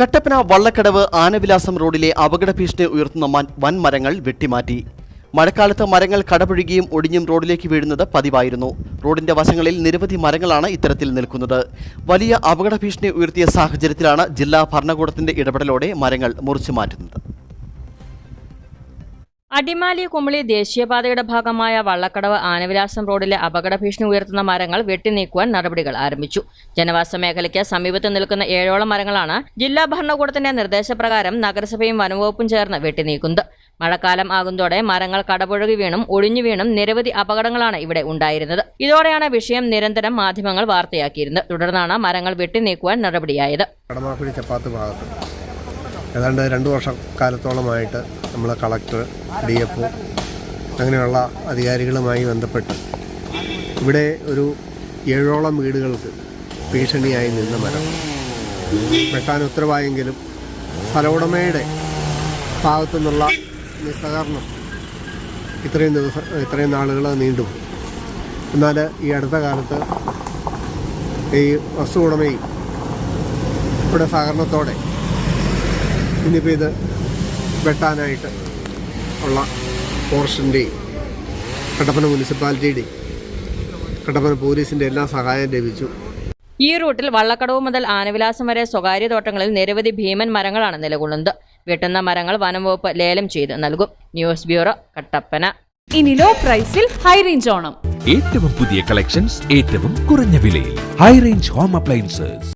കട്ടപ്പന വള്ളക്കടവ് ആനവിലാസം റോഡിലെ അപകട ഭീഷണി ഉയർത്തുന്ന വൻ മരങ്ങൾ വെട്ടിമാറ്റി. മഴക്കാലത്ത് മരങ്ങൾ കടപുഴുകിയും ഒടിഞ്ഞും റോഡിലേക്ക് വീഴുന്നത് പതിവായിരുന്നു. റോഡിന്റെ വശങ്ങളിൽ നിരവധി മരങ്ങളാണ് ഇത്തരത്തിൽ നിൽക്കുന്നത്. വലിയ അപകട ഭീഷണി ഉയർത്തിയ സാഹചര്യത്തിലാണ് ജില്ലാ ഭരണകൂടത്തിന്റെ ഇടപെടലോടെ മരങ്ങൾ മുറിച്ചു മാറ്റുന്നത്. അടിമാലി കുമളി ദേശീയപാതയുടെ ഭാഗമായ വള്ളക്കടവ് ആനവിലാസം റോഡിലെ അപകട ഭീഷണി ഉയർത്തുന്ന മരങ്ങൾ വെട്ടിനീക്കുവാൻ നടപടികൾ ആരംഭിച്ചു. ജനവാസ മേഖലയ്ക്ക് സമീപത്ത് നിൽക്കുന്ന ഏഴോളം മരങ്ങളാണ് ജില്ലാ ഭരണകൂടത്തിന്റെ നിർദ്ദേശപ്രകാരം നഗരസഭയും വനംവകുപ്പും ചേർന്ന് വെട്ടിനീക്കുന്നത്. മഴക്കാലം ആകുന്നതോടെ മരങ്ങൾ കടപുഴകി വീണും ഒഴിഞ്ഞു വീണും നിരവധി അപകടങ്ങളാണ് ഇവിടെ ഉണ്ടായിരുന്നത്. ഇതോടെയാണ് വിഷയം നിരന്തരം മാധ്യമങ്ങൾ വാർത്തയാക്കിയിരുന്നത്. തുടർന്നാണ് മരങ്ങൾ വെട്ടിനീക്കുവാൻ നടപടിയായത്. ഏതാണ്ട് രണ്ട് വർഷക്കാലത്തോളമായിട്ട് നമ്മൾ കളക്ടർ ഡി എഫ് അങ്ങനെയുള്ള അധികാരികളുമായി ബന്ധപ്പെട്ട് ഇവിടെ ഒരു ഏഴോളം വീടുകൾക്ക് ഭീഷണിയായി നിന്ന മരം. വെട്ടാൻ ഉത്തരവായെങ്കിലും സ്ഥലവുടമയുടെ ഭാഗത്തുനിന്നുള്ള നിസ്സഹകരണം ഇത്രയും ദിവസം ഇത്രയും നാളുകൾ നീണ്ടു. എന്നാൽ ഈ അടുത്ത കാലത്ത് ഈ വസ്തു ഉടമയും ഇവിടെ സഹകരണത്തോടെ ഇനിയിപ്പോൾ ഇത് വെട്ടാനായിട്ട് ഉള്ള പോർഷന്റെയും കട്ടപ്പന മുനിസിപ്പാലിറ്റിയുടെയും കട്ടപ്പന പോലീസിന്റെ എല്ലാ സഹായം ലഭിച്ചു. ഈ റൂട്ടിൽ വള്ളക്കടവ് മുതൽ ആനവിലാസം വരെ സ്വകാര്യ തോട്ടങ്ങളിൽ നിരവധി ഭീമൻ മരങ്ങളാണ് നിലകൊള്ളുന്നത്. വെട്ടുന്ന മരങ്ങൾ വനംവകുപ്പ് ലേലം ചെയ്ത് നൽകും. News bureau Kattappana. ഇനി ലോ പ്രൈസിൽ ഹൈ റേഞ്ച് ഓണം. ഏറ്റവും പുതിയ കളക്ഷൻസ് ഏറ്റവും കുറഞ്ഞ വിലയിൽ. High range home appliances